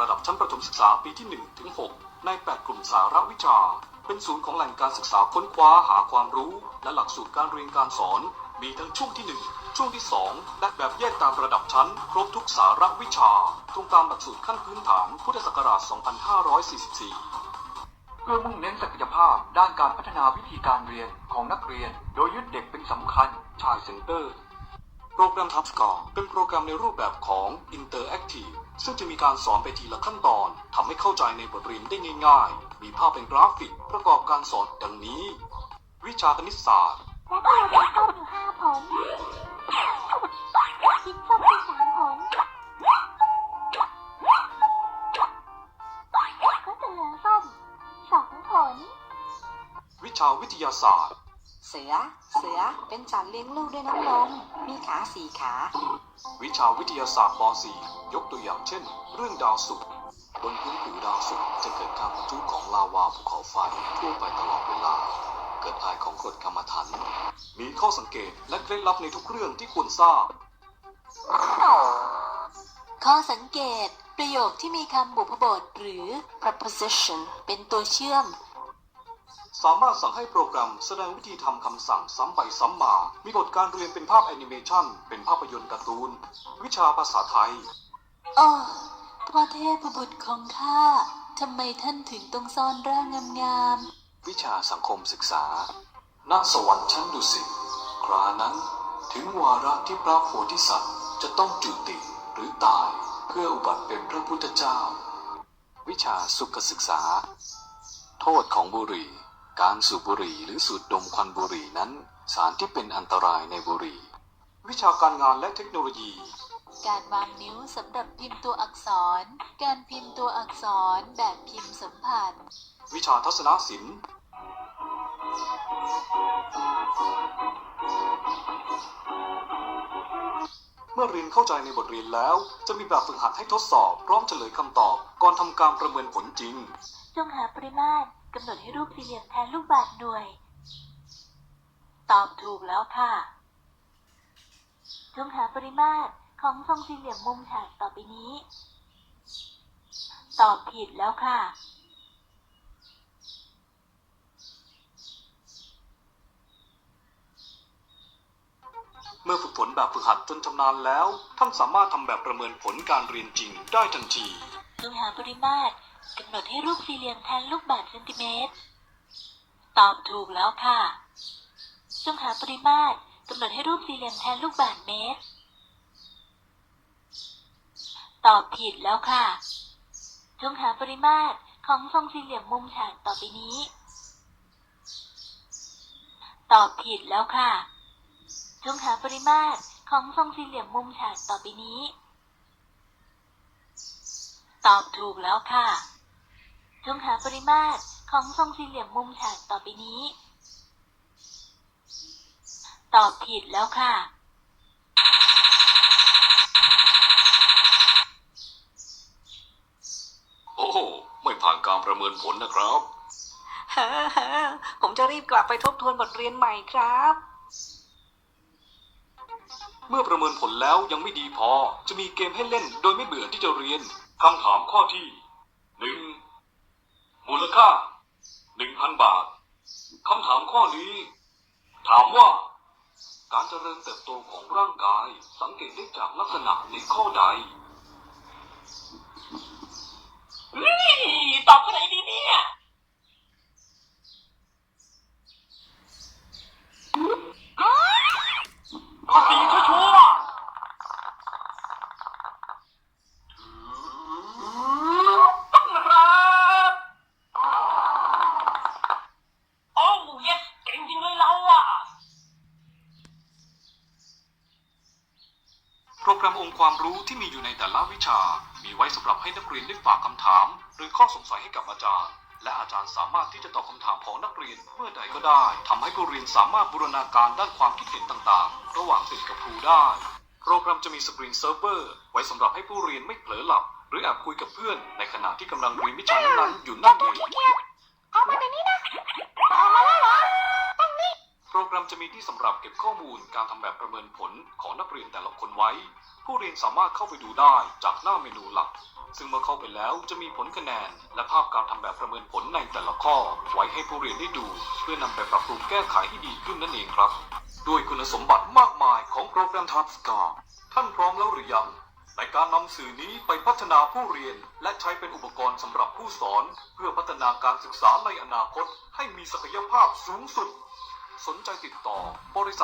ระดับชั้นประถมศึกษาปีที่1ถึง6ใน 8 กลุ่มสาระวิชา เป็นศูนย์ของแหล่งการศึกษาค้นคว้าหาความรู้ และหลักสูตรการเรียนการสอน มีทั้งช่วงที่ 1 ช่วงที่ 2 และแบบแยกตามระดับชั้น ครบทุกสาระวิชา ตรงตามหลักสูตรขั้นพื้นฐานพุทธศักราช 2544เพื่อมุ่งเน้นศักยภาพด้านการพัฒนาวิธีการเรียนของนักเรียน โดยยึดเด็กเป็นสำคัญชายเซ็นเตอร์ โปรแกรมทับสกอร์เป็นโปรแกรมในรูปแบบของ Interactive ซึ่งจะมีการสอนไปทีละขั้นตอนทำให้เข้าใจในบทเรียนได้ง่าย ๆ มีภาพเป็นกราฟิกประกอบการสอนดังนี้ วิชาคณิตศาสตร์ และเธอได้ส้มอยู่ห้าผลคิดส้มที่สามผล ก็จะเหลือส้มสองผล วิชาวิทยาศาสตร์ เสือ เสือเป็นสัตว์เลี้ยงลูกด้วยน้ำนม มีขาสี่ขา วิชาวิทยาศาสตร์ป .4 ยกตัวอย่างเช่น เรื่องดาวศุกร์บนพื้นผิวดาวศุกร์จะเกิดการปะทุของลาวาภูเขาไฟทั่วไปตลอดเวลา เกิดอายของกรดกรรมฐานมีข้อสังเกตและเคล็ดลับในทุกเรื่องที่ควรทราบ ข้อสังเกต ประโยคที่มีคำบุพบทหรือ preposition เป็นตัวเชื่อม สามารถสั่งให้โปรแกรมแสดงวิธีทำคำสั่งซ้ำไปซ้ำมา มีบทการเรียนเป็นภาพแอนิเมชันเป็นภาพยนตร์การ์ตูน วิชาภาษาไทยอ๋อพ่อเทพบุตรของข้าทำไมท่านถึงต้องซ่อนร่างงามวิชาสังคมศึกษา ณ สวรรค์ชั้นดุสิต ครานั้นถึงวาระที่พระโพธิสัตว์จะต้องจุติหรือตายเพื่ออุบัติเป็นพระพุทธเจ้า วิชาสุขศึกษา โทษของบุหรี่ การสูบบุหรี่หรือสูดดมควันบุหรี่นั้น สารที่เป็นอันตรายในบุหรี่ วิชาการงานและเทคโนโลยีๆการวางนิ้วสำหรับพิมพ์ตัวอักษร การพิมพ์ตัวอักษรแบบพิมพ์สัมผัส วิชาทัศนศิลป์ เมื่อเรียนเข้าใจในบทเรียนแล้ว จะมีแบบฝึกหัดให้ทดสอบพร้อมเฉลยคำตอบ ก่อนทำการประเมินผลจริง จงหาปริมาตร กำหนดให้รูปสี่เหลี่ยมแทนลูกบาศก์หน่วย ตอบถูกแล้วค่ะจงหาปริมาตรของทรงสี่เหลี่ยมมุมฉากต่อไปนี้ ตอบผิดแล้วค่ะ เมื่อฝึกฝนแบบฝึกหัดจนชำนาญแล้ว ท่านสามารถทำแบบประเมินผลการเรียนจริงได้ทันทีจงหาปริมาตร กำหนดให้รูปสี่เหลี่ยมแทนลูกบาศก์เซนติเมตร ตอบถูกแล้วค่ะ จงหาปริมาตรกำหนดให้รูปสี่เหลี่ยมแทนลูกบาศก์เมตร ตอบผิดแล้วค่ะ จงหาปริมาตรของทรงสี่เหลี่ยมมุมฉากต่อไปนี้ ตอบผิดแล้วค่ะ จงหาปริมาตรของทรงสี่เหลี่ยมมุมฉากต่อไปนี้ ตอบถูกแล้วค่ะ จงหาปริมาตรของทรงสี่เหลี่ยมมุมฉากต่อไปนี้ ตอบผิดแล้วค่ะ โอ้โหไม่ผ่านการประเมินผลนะครับฮ่าฮ่าผมจะรีบกลับไปทบทวนบทเรียนใหม่ครับ เมื่อประเมินผลแล้วยังไม่ดีพอ จะมีเกมให้เล่นโดยไม่เบื่อที่จะเรียนคำถามข้อที่หนึ่ง มูลค่าหนึ่งพันบาทคำถามข้อนี้ ถามว่า การเจริญเติบโตของร่างกายสังเกตได้จากลักษณะในข้อใด ตอบอะไรดีเนี่ย ข้อสี่ชัวร์ ต้องครับโอ้ยเก่งจริงเลยเราอะ โปร แกรมองค์ความรู้ที่มีอยู่ในแต่ละวิชา มีไว้สำหรับให้นักเรียนได้ฝากคำถาม หรือข้อสงสัยให้กับอาจารย์ และอาจารย์สามารถที่จะตอบคำถามของนักเรียนเมื่อใดก็ได้ทำให้ผู้เรียนสามารถบูรณาการด้านความคิดเห็นต่างๆ ระหว่างศิษย์กับครูได้ โปรแกรมจะมีสกรีนเซิร์ฟเวอร์ไว้สำหรับให้ผู้เรียนไม่เผลอหลับ หรือแอบคุยกับเพื่อน ในขณะที่กำลังเรียนวิชานั้นๆอยู่นั่นเองเอามาในนี้นะเอามาแล้วเหรอ โปรแกรมจะมีที่สำหรับเก็บข้อมูลการทำแบบประเมินผลของนักเรียนแต่ละคนไว้ ผู้เรียนสามารถเข้าไปดูได้จากหน้าเมนูหลัก ซึ่งเมื่อเข้าไปแล้วจะมีผลคะแนน และภาพการทำแบบประเมินผลในแต่ละข้อ ไว้ให้ผู้เรียนได้ดู เพื่อนำไปปรับปรุงแก้ไขให้ดีขึ้นนั่นเองครับ ด้วยคุณสมบัติมากมายของโปรแกรมทับสกาท่านพร้อมแล้วหรือยังในการนำสื่อนี้ไปพัฒนาผู้เรียน และใช้เป็นอุปกรณ์สำหรับผู้สอน เพื่อพัฒนาการศึกษาในอนาคต ให้มีศักยภาพสูงสุด สนใจติดต่อบริษัท